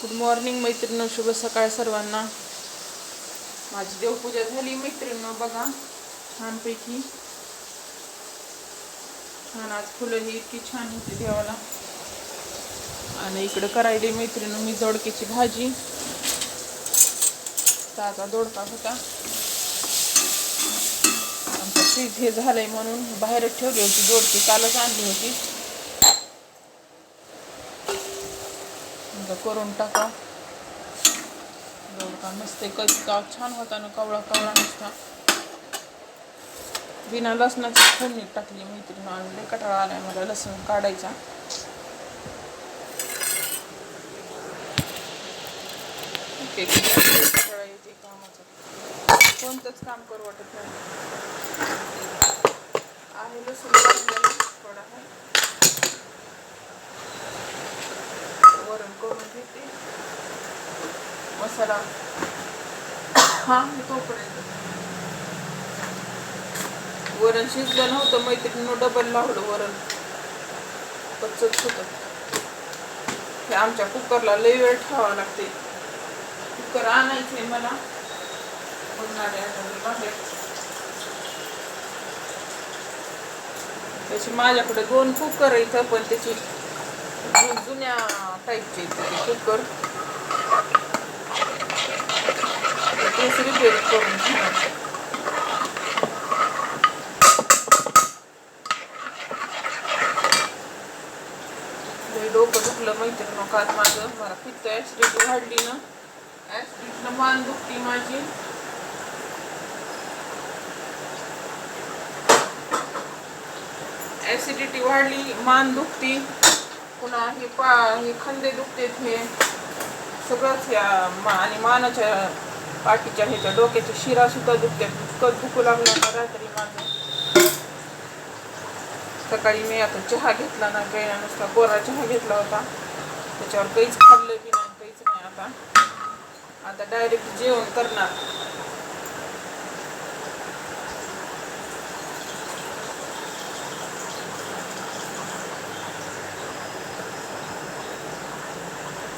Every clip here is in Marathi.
गुड मॉर्निंग मैत्रिणी शुभ सकाळ सर्वांना. माझी देवपूजा झाली मैत्रिणी बघा छानपैकी. छान आज फुलं ही इतकी छान होती देवाला. आणि इकडं करायली मैत्रिणी मी दोडक्याची भाजी. ताजा दोडका होता. आमचं फ्रीज हे झालंय म्हणून बाहेरच ठेवली होती दोडकी कालच आणली होती. म्हटलं करून टाका. दोडका मस्त कधी का छान होता ना कवळा कवळा नुसता. बिना लसणाची फोडणी टाकली मैत्रीण आणि लय कटाळा आलाय मला लसूण काढायचा. कटाळा येते कोणतंच काम करू वाटत नाही. आहे लसूण थोडा आहे वरण करून घेते मसाला हा मी तोपर्यंत वरण शिजलं नव्हतं मैत्रिणीनं डबल लावलं वरण. कच्चच होतं हे आमच्या कुकरला लई वेळ ठेवावं लागते. कुकर आणायचे मला. बाहेर. त्याची माझ्याकडे दोन कुकर आहे इथं पण त्याची जुन्या टाईपचे कुकर रिपेअर करून डोकं दुखलं माहिती नका माझं मला पित्त ऍसिडिटी वाढली ना ऍसिडिटीनं मान दुखती माझी ऍसिडिटी वाढली मान दुखती पुन्हा हे पा हे खंदे दुखतेत हे सगळंच या मा आणि मानाच्या पाठीच्या ह्याच्या डोक्याच्या शिरा सुद्धा दुखतात इतकं दुखू लागलं ना रात्री माझं. सकाळी मी आता चहा घेतला ना काही नुसता कोरा चहा घेतला होता. त्याच्यावर काहीच खाल्लं की नाही काहीच नाही आता. आता डायरेक्ट जेवण करणार.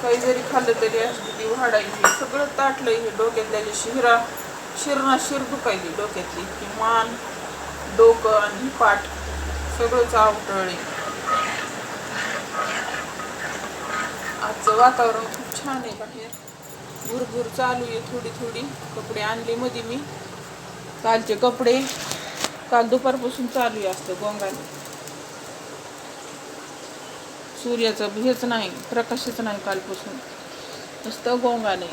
काही जरी खाल्लं तरी असली ती वाढायची सगळं ताटलं हे डोक्यातल्या जी शिरा शिरणा शिर दुखायली डोक्यातली. की मान डोकं आणि पाठ सगळंच आवटळले आजचं वातावरण खूप छान आहे बाहेर भुरभुर चालू आहे थोडी थोडी. कपडे आणले मध्ये मी. कालचे कपडे. काल दुपारपासून चालू आहे असतं गोंगाने. सूर्याचं हेच नाही प्रकाशच नाही कालपासून. नुसतं गोंगाने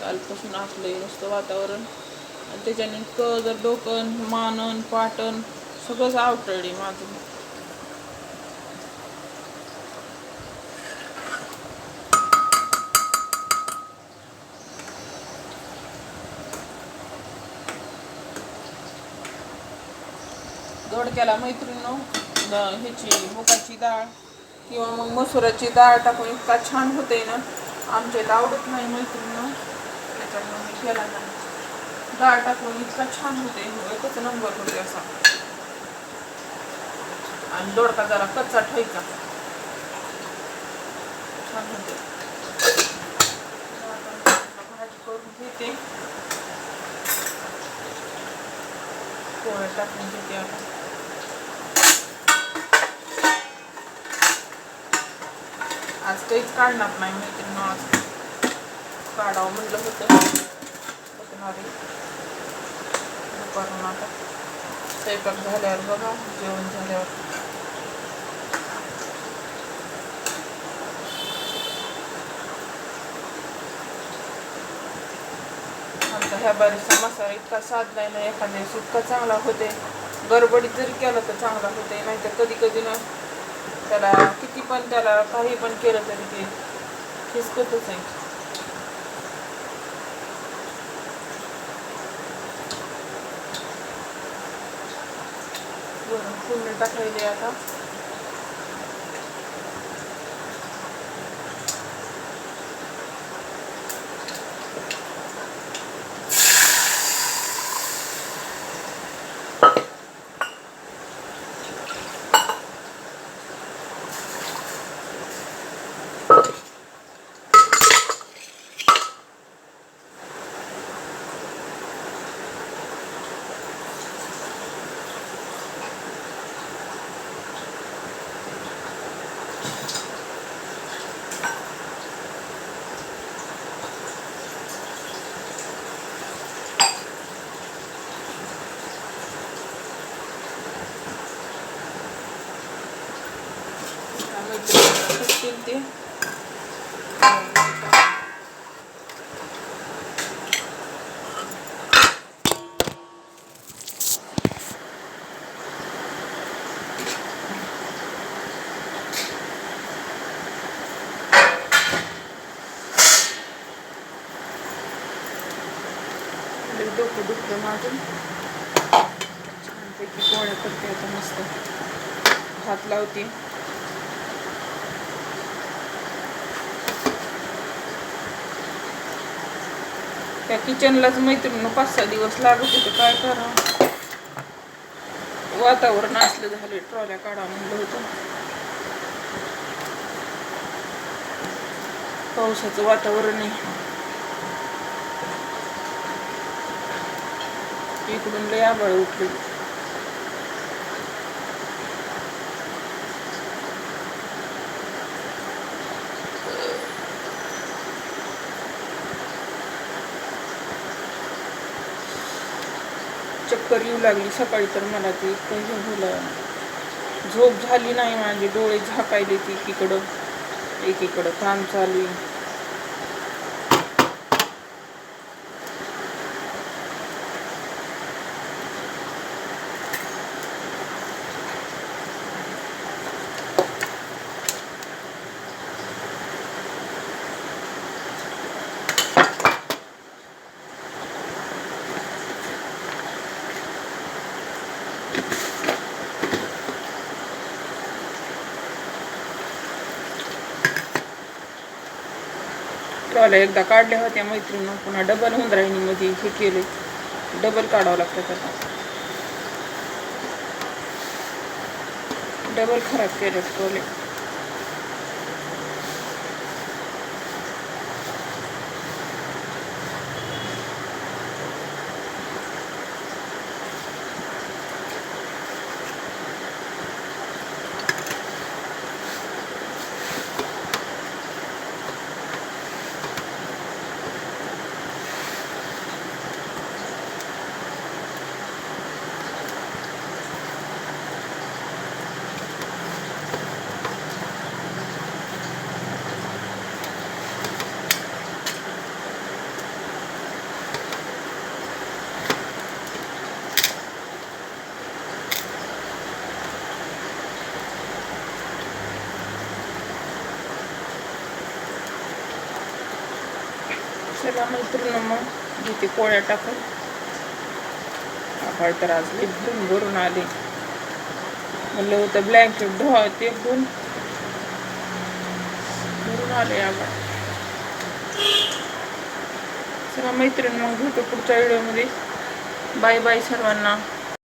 कालपासून असलंय नुसतं वातावरण. आणि त्याच्याने क जर डोकं मानन पाटण सगळंच आवटळले माझं. दोडक्याला मैत्रिणीनं ह्याची मुगाची डाळ. किंवा मग मसुराची डाळ टाकून इतका छान होते ना आमच्या इथं आवडत नाही मैत्रिणीनं. त्याच्यामुळे मी केला नाही. डाळ टाकून इतका छान होते हो, एकच नंबर होते असा. आणि दोडका जरा कच्चा ठेवायचा. छान होते. भाजी करून घेते. पोळ्या टाकून घेते आता. आज काहीच काढणार नाही मैत्रिणी आज काढावं म्हटलं होतं. बघणारे. दुपारून आता स्वयंपाक झाल्यावर बघा जेवण झाल्यावर. ह्या बारीचा मसाला इतका साधलाय ना एखाद्या दिवशी इतका चांगला होते गडबडीत जरी केला तर चांगला होते नाहीतर कधी कधी ना त्याला किती पण त्याला काही पण केलं तरी ते खिसकतच आहे. वरून पूर्ण टाकायचे आता. ते लई डोकं दुखलं माझं छानपैकी पोळ्या करते आता मस्त भात लावते त्या किचनलाच मैत्रीण पाच सहा दिवस लागत होते. काय करावं? वातावरण असलं झाले ट्रॉल्या काढा म्हणलं होतं. पावसाचं वातावरण आहे. इकडून लय आबाळ उठली. चक्कर येऊ लागली. सकाळी तर मला ती इतकं हे झालं. झोप झाली नाही माझे. डोळे झाकायले ती एकीकडं एकीकडं काम चालू आहे. ट्रॉल्या एकदा काढल्या होत्या मैत्रिणी पुन्हा डबलमध्ये हे केले. डबल काढावं लागतं त्याला. डबल खराब केले. ट्रॉले त्यामुळे पूर्ण मग घेते पोळ्या टाकून. आभाळ तर आज एकदम भरून भरून आले. म्हणलं होतं ब्लँकेट धुवा ते पण भरून आले आभाळ. चला मैत्रीण मग भेटू पुढच्या व्हिडिओमध्ये बाय बाय सर्वांना.